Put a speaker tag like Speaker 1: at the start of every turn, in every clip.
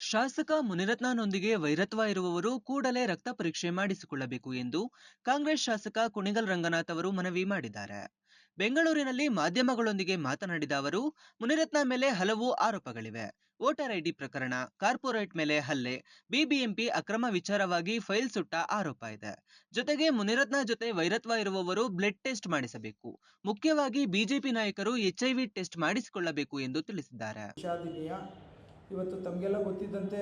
Speaker 1: ಶಾಸಕ ಮುನಿರತ್ನನೊಂದಿಗೆ ವೈರತ್ವ ಇರುವವರು ಕೂಡಲೇ ರಕ್ತ ಪರೀಕ್ಷೆ ಮಾಡಿಸಿಕೊಳ್ಳಬೇಕು ಎಂದು ಕಾಂಗ್ರೆಸ್ ಶಾಸಕ ಕುಣಿಗಲ್ ರಂಗನಾಥ್ ಅವರು ಮನವಿ ಮಾಡಿದ್ದಾರೆ. ಬೆಂಗಳೂರಿನಲ್ಲಿ ಮಾಧ್ಯಮಗಳೊಂದಿಗೆ ಮಾತನಾಡಿದ ಅವರು, ಮುನಿರತ್ನ ಮೇಲೆ ಹಲವು ಆರೋಪಗಳಿವೆ. ವೋಟರ್ ಐಡಿ ಪ್ರಕರಣ, ಕಾರ್ಪೊರೇಟ್ ಮೇಲೆ ಹಲ್ಲೆ, ಬಿಬಿಎಂಪಿ ಅಕ್ರಮ ವಿಚಾರವಾಗಿ ಫೈಲ್ ಸುಟ್ಟ ಆರೋಪ ಇದೆ. ಜೊತೆಗೆ ಮುನಿರತ್ನ ಜೊತೆ ವೈರತ್ವ ಇರುವವರು ಬ್ಲಡ್ ಟೆಸ್ಟ್ ಮಾಡಿಸಬೇಕು. ಮುಖ್ಯವಾಗಿ ಬಿಜೆಪಿ ನಾಯಕರು ಎಚ್ಐವಿ ಟೆಸ್ಟ್ ಮಾಡಿಸಿಕೊಳ್ಳಬೇಕು ಎಂದು ತಿಳಿಸಿದ್ದಾರೆ.
Speaker 2: ಇವತ್ತು ತಮಗೆಲ್ಲ ಗೊತ್ತಿದ್ದಂತೆ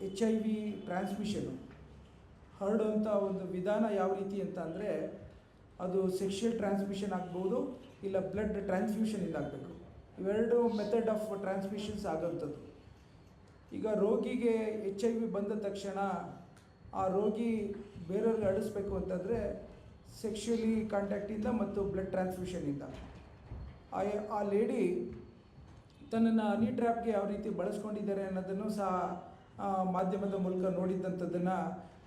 Speaker 2: ಎಚ್ ಐ ವಿ ಟ್ರಾನ್ಸ್ಮಿಷನು ಹರಡುವಂಥ ಒಂದು ವಿಧಾನ ಯಾವ ರೀತಿ ಅಂತ ಅಂದರೆ ಅದು ಸೆಕ್ಷುಯಲ್ ಟ್ರಾನ್ಸ್ಮಿಷನ್ ಆಗ್ಬೋದು ಇಲ್ಲ ಬ್ಲಡ್ ಟ್ರಾನ್ಸ್ಫ್ಯೂಷನಿಂದ ಆಗಬೇಕು. ಇವೆರಡು ಮೆಥಡ್ ಆಫ್ ಟ್ರಾನ್ಸ್ಮಿಷನ್ಸ್ ಆಗೋಂಥದ್ದು ಈಗ ರೋಗಿಗೆ ಎಚ್ ಐ ವಿ ಬಂದ ತಕ್ಷಣ ಆ ರೋಗಿ ಬೇರೆಯವ್ರಿಗೆ ಹರಡಿಸ್ಬೇಕು ಅಂತಂದರೆ ಸೆಕ್ಷುಯಲಿ ಕಾಂಟ್ಯಾಕ್ಟಿಂದ ಮತ್ತು ಬ್ಲಡ್ ಟ್ರಾನ್ಸ್ಮಿಷನಿಂದ ಆ ಲೇಡಿ ತನ್ನನ್ನು ಹನಿ ಟ್ರ್ಯಾಪ್ಗೆ ಯಾವ ರೀತಿ ಬಳಸ್ಕೊಂಡಿದ್ದಾರೆ ಅನ್ನೋದನ್ನು ಸಹ ಮಾಧ್ಯಮದ ಮೂಲಕ ನೋಡಿದ್ದಂಥದ್ದನ್ನು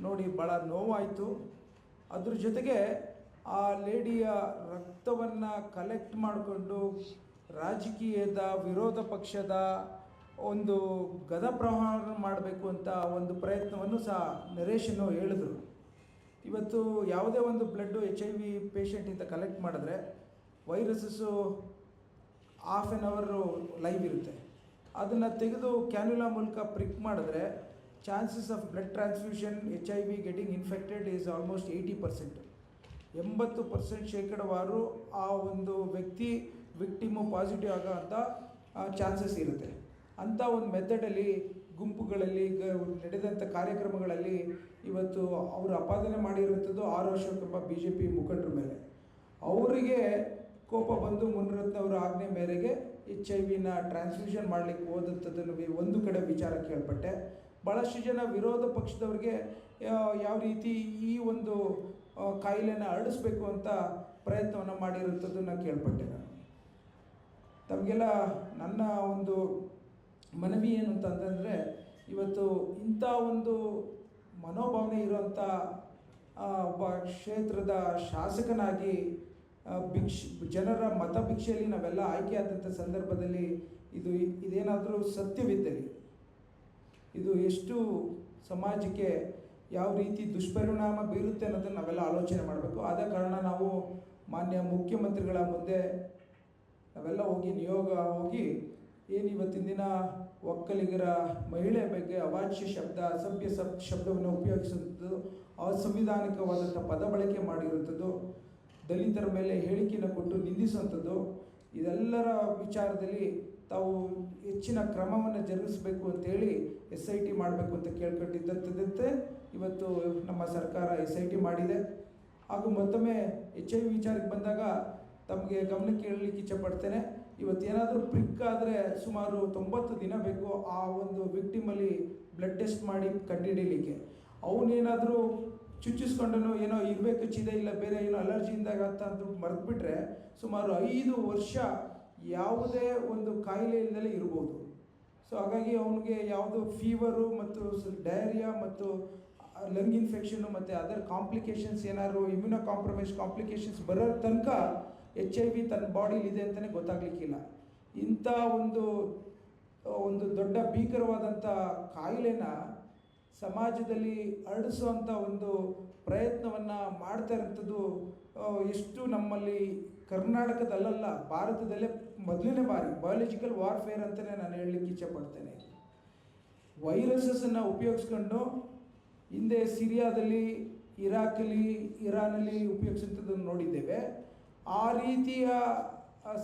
Speaker 2: ನೋಡಿ ಭಾಳ ನೋವಾಯಿತು. ಅದ್ರ ಜೊತೆಗೆ ಆ ಲೇಡಿಯ ರಕ್ತವನ್ನು ಕಲೆಕ್ಟ್ ಮಾಡಿಕೊಂಡು ರಾಜಕೀಯದ ವಿರೋಧ ಪಕ್ಷದ ಒಂದು ಗದ ಪ್ರಹಾರ ಮಾಡಬೇಕು ಅಂತ ಒಂದು ಪ್ರಯತ್ನವನ್ನು ಸಹ ನರೇಶನು ಹೇಳಿದ್ರು. ಇವತ್ತು ಯಾವುದೇ ಒಂದು ಬ್ಲಡ್ಡು ಎಚ್ ಐ ವಿ ಪೇಷಂಟಿಂದ ಕಲೆಕ್ಟ್ ಮಾಡಿದ್ರೆ ವೈರಸಸ್ಸು ಹಾಫ್ ಆನ್ ಅವರು ಲೈವ್ ಇರುತ್ತೆ. ಅದನ್ನು ತೆಗೆದು ಕ್ಯಾನ್ಯುಲಾ ಮೂಲಕ ಪ್ರಿಕ್ ಮಾಡಿದ್ರೆ chances of blood transfusion H I V getting infected is almost eighty percent ಎಂಬತ್ತು ಪರ್ಸೆಂಟ್ ಶೇಕಡವಾರು ಆ ಒಂದು ವ್ಯಕ್ತಿ ವಿಕ್ಟಿಮು ಪಾಸಿಟಿವ್ ಆಗೋ ಅಂಥ ಚಾನ್ಸಸ್ ಇರುತ್ತೆ. ಅಂಥ ಒಂದು ಮೆಥಡಲ್ಲಿ ಗುಂಪುಗಳಲ್ಲಿ ನಡೆದಂಥ ಕಾರ್ಯಕ್ರಮಗಳಲ್ಲಿ ಇವತ್ತು ಅವರು ಅಪಾದನೆ ಮಾಡಿರುವಂಥದ್ದು ಆರು ವರ್ಷಕ್ಕೊಬ್ಬ ಬಿ ಜೆ ಪಿ ಮುಖಂಡರ ಮೇಲೆ. ಅವರಿಗೆ ಕೋಪ ಬಂದು ಮುನಿರತ್ನ ಅವರ ಆಜ್ಞೆ ಮೇರೆಗೆ ಎಚ್ ಐ ವಿನ ಟ್ರಾನ್ಸ್ಮಿಷನ್ ಮಾಡಲಿಕ್ಕೆ ಹೋದಂಥದ್ದನ್ನು ಒಂದು ಕಡೆ ವಿಚಾರ ಕೇಳ್ಪಟ್ಟೆ. ಭಾಳಷ್ಟು ಜನ ವಿರೋಧ ಪಕ್ಷದವ್ರಿಗೆ ಯಾವ ರೀತಿ ಈ ಒಂದು ಕಾಯಿಲೆನ ಹರಡಿಸ್ಬೇಕು ಅಂತ ಪ್ರಯತ್ನವನ್ನು ಮಾಡಿರುವಂಥದ್ದನ್ನು ಕೇಳ್ಪಟ್ಟೆ ನಾನು. ತಮಗೆಲ್ಲ ನನ್ನ ಒಂದು ಮನವಿ ಏನು ಅಂತಂದರೆ, ಇವತ್ತು ಇಂಥ ಒಂದು ಮನೋಭಾವನೆ ಇರುವಂಥ ಒಬ್ಬ ಕ್ಷೇತ್ರದ ಶಾಸಕನಾಗಿ ಭಿಕ್ಷ, ಜನರ ಮತ ಭಿಕ್ಷೆಯಲ್ಲಿ ನಾವೆಲ್ಲ ಆಯ್ಕೆಯಾದಂಥ ಸಂದರ್ಭದಲ್ಲಿ ಇದು ಇದೇನಾದರೂ ಸತ್ಯವಿದ್ದಲ್ಲಿ, ಇದು ಎಷ್ಟು ಸಮಾಜಕ್ಕೆ ಯಾವ ರೀತಿ ದುಷ್ಪರಿಣಾಮ ಬೀರುತ್ತೆ ಅನ್ನೋದನ್ನು ನಾವೆಲ್ಲ ಆಲೋಚನೆ ಮಾಡಬೇಕು. ಆದ ಕಾರಣ ನಾವು ಮಾನ್ಯ ಮುಖ್ಯಮಂತ್ರಿಗಳ ಮುಂದೆ ನಾವೆಲ್ಲ ಹೋಗಿ ನಿಯೋಗ ಹೋಗಿ ಏನು ಇವತ್ತಿನ ದಿನ ಒಕ್ಕಲಿಗರ ಮಹಿಳೆ ಬಗ್ಗೆ ಅವಾಚ್ಯ ಶಬ್ದ, ಅಸಭ್ಯ ಶಬ್ದವನ್ನು ಉಪಯೋಗಿಸುವಂಥದ್ದು, ಅಸಂವಿಧಾನಿಕವಾದಂಥ ಪದ ಬಳಕೆ ಮಾಡಿರುವಂಥದ್ದು ದಲಿತರ ಮೇಲೆ ಹೇಳಿಕೆಯನ್ನು ಕೊಟ್ಟು ನಿಂದಿಸುವಂಥದ್ದು, ಇದೆಲ್ಲರ ವಿಚಾರದಲ್ಲಿ ತಾವು ಹೆಚ್ಚಿನ ಕ್ರಮವನ್ನು ಜರುಗಿಸಬೇಕು ಅಂತೇಳಿ ಎಸ್ ಐ ಟಿ ಮಾಡಬೇಕು ಅಂತ ಕೇಳ್ಕೊಂಡಿದ್ದಂಥದ್ದಂತೆ ಇವತ್ತು ನಮ್ಮ ಸರ್ಕಾರ ಎಸ್ ಐ ಟಿ ಮಾಡಿದೆ. ಹಾಗೂ ಮತ್ತೊಮ್ಮೆ ಎಚ್ ಐ ವಿಚಾರಕ್ಕೆ ಬಂದಾಗ ತಮಗೆ ಗಮನಕ್ಕೆ ಹೇಳಲಿಕ್ಕೆ ಇಚ್ಛಪಡ್ತೇನೆ, ಇವತ್ತೇನಾದರೂ ಪ್ರಿಕ್ ಆದರೆ ಸುಮಾರು ತೊಂಬತ್ತು ದಿನ ಬೇಕು ಆ ಒಂದು ವಿಕ್ಟಿಮಲ್ಲಿ ಬ್ಲಡ್ ಟೆಸ್ಟ್ ಮಾಡಿ ಕಂಡುಹಿಡಿಯಲಿಕ್ಕೆ ಅವನೇನಾದರೂ ಚುಚ್ಚಿಸ್ಕೊಂಡನು ಏನೋ ಇರಬೇಕು ಚಿದೆ ಇಲ್ಲ, ಬೇರೆ ಏನೋ ಅಲರ್ಜಿಯಿಂದಾಗ ಅಂತ ಅಂತ ಮರೆತುಬಿಟ್ರೆ ಸುಮಾರು ಐದು ವರ್ಷ ಯಾವುದೇ ಒಂದು ಕಾಯಿಲೆ ಇಲ್ಲದಲೇ ಇರ್ಬೋದು. ಸೊ ಹಾಗಾಗಿ ಅವನಿಗೆ ಯಾವುದು ಫೀವರು ಮತ್ತು ಡಯರಿಯಾ ಮತ್ತು ಲಂಗ್ ಇನ್ಫೆಕ್ಷನು ಮತ್ತು ಅದರ್ ಕಾಂಪ್ಲಿಕೇಶನ್ಸ್ ಏನಾದ್ರು ಇಮ್ಯುನೋ ಕಾಂಪ್ರಮೈಸ್ ಕಾಂಪ್ಲಿಕೇಶನ್ಸ್ ಬರೋ ತನಕ ಎಚ್ ಐ ವಿ ತನ್ನ ಬಾಡಿಲಿ ಇದೆ ಅಂತಲೇ ಗೊತ್ತಾಗ್ಲಿಕ್ಕಿಲ್ಲ. ಇಂಥ ಒಂದು ಒಂದು ದೊಡ್ಡ ಭೀಕರವಾದಂಥ ಕಾಯಿಲೆನ ಸಮಾಜದಲ್ಲಿ ಹರಡಿಸುವಂಥ ಒಂದು ಪ್ರಯತ್ನವನ್ನು ಮಾಡ್ತಾ ಇರೋಂಥದ್ದು ಎಷ್ಟು ನಮ್ಮಲ್ಲಿ ಕರ್ನಾಟಕದಲ್ಲಲ್ಲ, ಭಾರತದಲ್ಲೇ ಮೊದಲನೇ ಬಾರಿ ಬಯಾಲಜಿಕಲ್ ವಾರ್ಫೇರ್ ಅಂತಲೇ ನಾನು ಹೇಳಲಿಕ್ಕೆ ಇಚ್ಛೆಪಡ್ತೇನೆ ವೈರಸಸ್ಸನ್ನು ಉಪಯೋಗಿಸ್ಕೊಂಡು ಹಿಂದೆ ಸಿರಿಯಾದಲ್ಲಿ ಇರಾಕಲ್ಲಿ ಇರಾನಲ್ಲಿ ಉಪಯೋಗಿಸುವಂಥದ್ದನ್ನು ನೋಡಿದ್ದೇವೆ. ಆ ರೀತಿಯ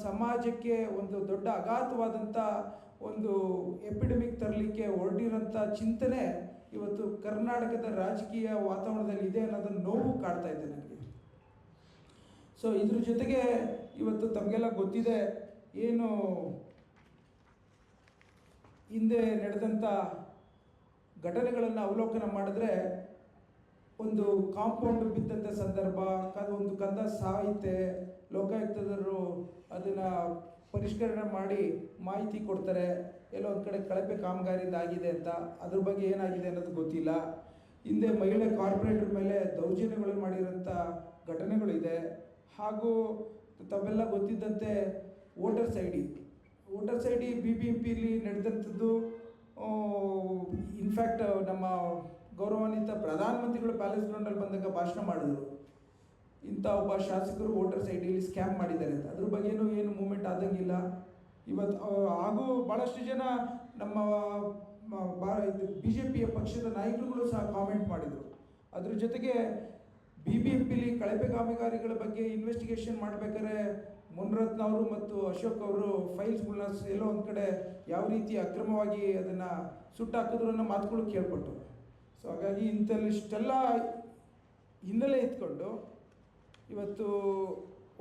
Speaker 2: ಸಮಾಜಕ್ಕೆ ಒಂದು ದೊಡ್ಡ ಅಗಾಧವಾದಂಥ ಒಂದು ಎಪಿಡೆಮಿಕ್ ತರಲಿಕ್ಕೆ ಹೊರಟಿರೋಂಥ ಚಿಂತನೆ ಇವತ್ತು ಕರ್ನಾಟಕದ ರಾಜಕೀಯ ವಾತಾವರಣದಲ್ಲಿ ಇದೆ ಅನ್ನೋದನ್ನು ನೋವು ಕಾಡ್ತಾ ಇದೆ ನನಗೆ. ಸೊ ಇದ್ರ ಜೊತೆಗೆ ಇವತ್ತು ತಮಗೆಲ್ಲ ಗೊತ್ತಿದೆ ಏನು ಹಿಂದೆ ನಡೆದಂಥ ಘಟನೆಗಳನ್ನು ಅವಲೋಕನ ಮಾಡಿದ್ರೆ ಒಂದು ಕಾಂಪೌಂಡ್ ಬಿದ್ದಂಥ ಸಂದರ್ಭ ಒಂದು ಕಂದ ಸಾಹಿತ್ಯ ಲೋಕಾಯುಕ್ತದರು ಅದನ್ನು ಪರಿಷ್ಕರಣೆ ಮಾಡಿ ಮಾಹಿತಿ ಕೊಡ್ತಾರೆ, ಎಲ್ಲೋ ಒಂದು ಕಡೆ ಕಳಪೆ ಕಾಮಗಾರಿದಾಗಿದೆ ಅಂತ, ಅದ್ರ ಬಗ್ಗೆ ಏನಾಗಿದೆ ಅನ್ನೋದು ಗೊತ್ತಿಲ್ಲ. ಹಿಂದೆ ಮಹಿಳೆ ಕಾರ್ಪೊರೇಟರ್ ಮೇಲೆ ದೌರ್ಜನ್ಯಗಳು ಮಾಡಿರೋಂಥ ಘಟನೆಗಳಿದೆ ಹಾಗೂ ತಮ್ಮೆಲ್ಲ ಗೊತ್ತಿದ್ದಂತೆ voters I D, voters I D B B M ಪಿಲಿ ನಡೆದಂಥದ್ದು ಇನ್ಫ್ಯಾಕ್ಟ್ ನಮ್ಮ ಗೌರವಾನ್ವಿತ ಪ್ರಧಾನಮಂತ್ರಿಗಳು ಪ್ಯಾಲೇಸ್ ಗ್ರೌಂಡಲ್ಲಿ ಬಂದಾಗ ಭಾಷಣ ಮಾಡಿದ್ರು. ಇಂಥ ಒಬ್ಬ ಶಾಸಕರು ವೋಟರ್ಸ್ ಐ ಡಿಲಿ ಸ್ಕ್ಯಾಮ್ ಮಾಡಿದ್ದಾರೆ ಅಂತ. ಅದ್ರ ಬಗ್ಗೆನೂ ಏನು ಮೂಮೆಂಟ್ ಆದಂಗಿಲ್ಲ. ಇವತ್ತು ಹಾಗೂ ಭಾಳಷ್ಟು ಜನ ನಮ್ಮ ಭಾರ ಇದು ಬಿ ಜೆ ಪಿಯ ಪಕ್ಷದ ನಾಯಕರುಗಳು ಸಹ ಕಾಮೆಂಟ್ ಮಾಡಿದರು. ಅದ್ರ ಜೊತೆಗೆ ಬಿ ಬಿ ಎಂ ಪಿಲಿ ಕಳಪೆ ಕಾಮಗಾರಿಗಳ ಬಗ್ಗೆ ಇನ್ವೆಸ್ಟಿಗೇಷನ್ ಮಾಡಬೇಕಾದ್ರೆ ಮುನ್ರತ್ನ ಅವರು ಮತ್ತು ಅಶೋಕ್ ಅವರು ಫೈಲ್ಸ್ಗಳನ್ನ ಎಲ್ಲೋ ಒಂದು ಕಡೆ ಯಾವ ರೀತಿ ಅಕ್ರಮವಾಗಿ ಅದನ್ನು ಸುಟ್ಟಾಕಿದ್ರು ಅನ್ನೋ ಮಾತುಗಳು ಕೇಳ್ಪಟ್ಟರು. ಸೊ ಹಾಗಾಗಿ ಇಂಥಲ್ಲಿಷ್ಟೆಲ್ಲ ಹಿನ್ನೆಲೆ ಇಟ್ಕೊಂಡು ಇವತ್ತು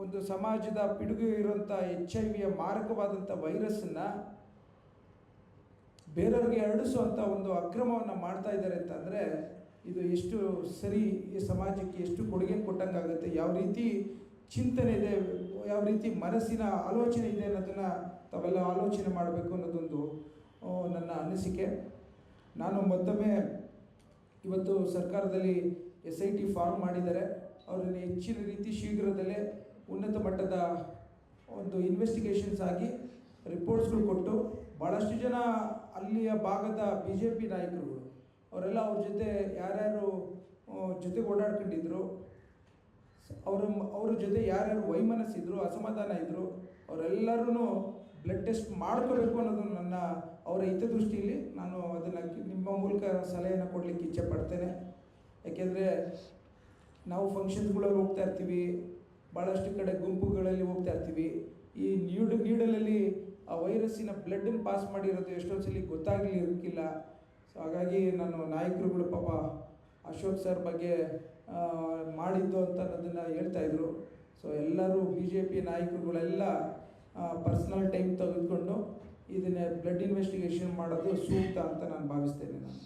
Speaker 2: ಒಂದು ಸಮಾಜದ ಪಿಡುಗು ಇರುವಂಥ ಎಚ್ ಐ ವಿಯ ಮಾರಕವಾದಂಥ ವೈರಸ್ಸನ್ನು ಬೇರೆಯವ್ರಿಗೆ ಹರಡಿಸುವಂಥ ಒಂದು ಅಕ್ರಮವನ್ನು ಮಾಡ್ತಾ ಇದ್ದಾರೆ ಅಂತಂದರೆ ಇದು ಎಷ್ಟು ಸರಿ ಈ ಸಮಾಜಕ್ಕೆ ಎಷ್ಟು ಕೊಡುಗೆ ಕೊಟ್ಟಂಗಾಗುತ್ತೆ ಯಾವ ರೀತಿ ಚಿಂತನೆ ಇದೆ, ಯಾವ ರೀತಿ ಮನಸ್ಸಿನ ಆಲೋಚನೆ ಇದೆ ಅನ್ನೋದನ್ನು ತಾವೆಲ್ಲ ಆಲೋಚನೆ ಮಾಡಬೇಕು ಅನ್ನೋದೊಂದು ನನ್ನ ಅನಿಸಿಕೆ. ನಾನು ಮತ್ತೊಮ್ಮೆ ಇವತ್ತು ಸರ್ಕಾರದಲ್ಲಿ ಎಸ್ ಐ ಟಿ ಫಾರ್ಮ್ ಮಾಡಿದ್ದಾರೆ. ಅವರನ್ನು ಹೆಚ್ಚಿನ ರೀತಿ ಶೀಘ್ರದಲ್ಲೇ ಉನ್ನತ ಮಟ್ಟದ ಒಂದು ಇನ್ವೆಸ್ಟಿಗೇಷನ್ಸ್ ಆಗಿ ರಿಪೋರ್ಟ್ಸ್ಗಳು ಕೊಟ್ಟು ಭಾಳಷ್ಟು ಜನ ಅಲ್ಲಿಯ ಭಾಗದ ಬಿ ಜೆ ಪಿ ನಾಯಕರುಗಳು, ಅವರೆಲ್ಲ ಅವ್ರ ಜೊತೆ ಯಾರ್ಯಾರು ಜೊತೆಗೆ ಓಡಾಡ್ಕೊಂಡಿದ್ರು, ಅವರ, ಅವ್ರ ಜೊತೆ ಯಾರ್ಯಾರು ವೈಮನಸ್ಸಿದ್ರು, ಅಸಮಾಧಾನ ಇದ್ದರು ಅವರೆಲ್ಲರೂ ಬ್ಲಡ್ ಟೆಸ್ಟ್ ಮಾಡ್ಕೋಬೇಕು ಅನ್ನೋದು ನನ್ನ, ಅವರ ಹಿತದೃಷ್ಟಿಯಲ್ಲಿ ನಾನು ಅದನ್ನು ನಿಮ್ಮ ಮೂಲಕ ಸಲಹೆಯನ್ನು ಕೊಡಲಿಕ್ಕೆ ಇಚ್ಛೆ ಪಡ್ತೇನೆ. ಯಾಕೆಂದರೆ ನಾವು ಫಂಕ್ಷನ್ಸ್ಗಳಲ್ಲಿ ಹೋಗ್ತಾ ಇರ್ತೀವಿ ಭಾಳಷ್ಟು ಕಡೆ ಗುಂಪುಗಳಲ್ಲಿ ಹೋಗ್ತಾ ಇರ್ತೀವಿ. ಈ ನ್ಯೂಡ್ ನೀಡಲಲ್ಲಿ ಆ ವೈರಸ್ಸಿನ ಬ್ಲಡ್ಡನ್ನು ಪಾಸ್ ಮಾಡಿರೋದು ಎಷ್ಟೊಂದು ಸಲ ಗೊತ್ತಾಗಲಿ ಇರಕ್ಕಿಲ್ಲ ಸೊ ಹಾಗಾಗಿ ನಾನು ನಾಯಕರುಗಳು ಪಾಪ ಅಶೋಕ್ ಸರ್ ಬಗ್ಗೆ ಮಾಡಿದ್ದು ಅಂತ ಅನ್ನೋದನ್ನು ಹೇಳ್ತಾ ಇದ್ರು. ಸೊ ಎಲ್ಲರೂ ಬಿ ಜೆ ಪಿ ನಾಯಕರುಗಳೆಲ್ಲ ಪರ್ಸ್ನಲ್ ಟೈಮ್ ತೆಗೆದುಕೊಂಡು ಇದನ್ನ ಬ್ಲಡ್ ಇನ್ವೆಸ್ಟಿಗೇಷನ್ ಮಾಡೋದು ಸೂಕ್ತ ಅಂತ ನಾನು ಭಾವಿಸ್ತೇನೆ ನಾನು.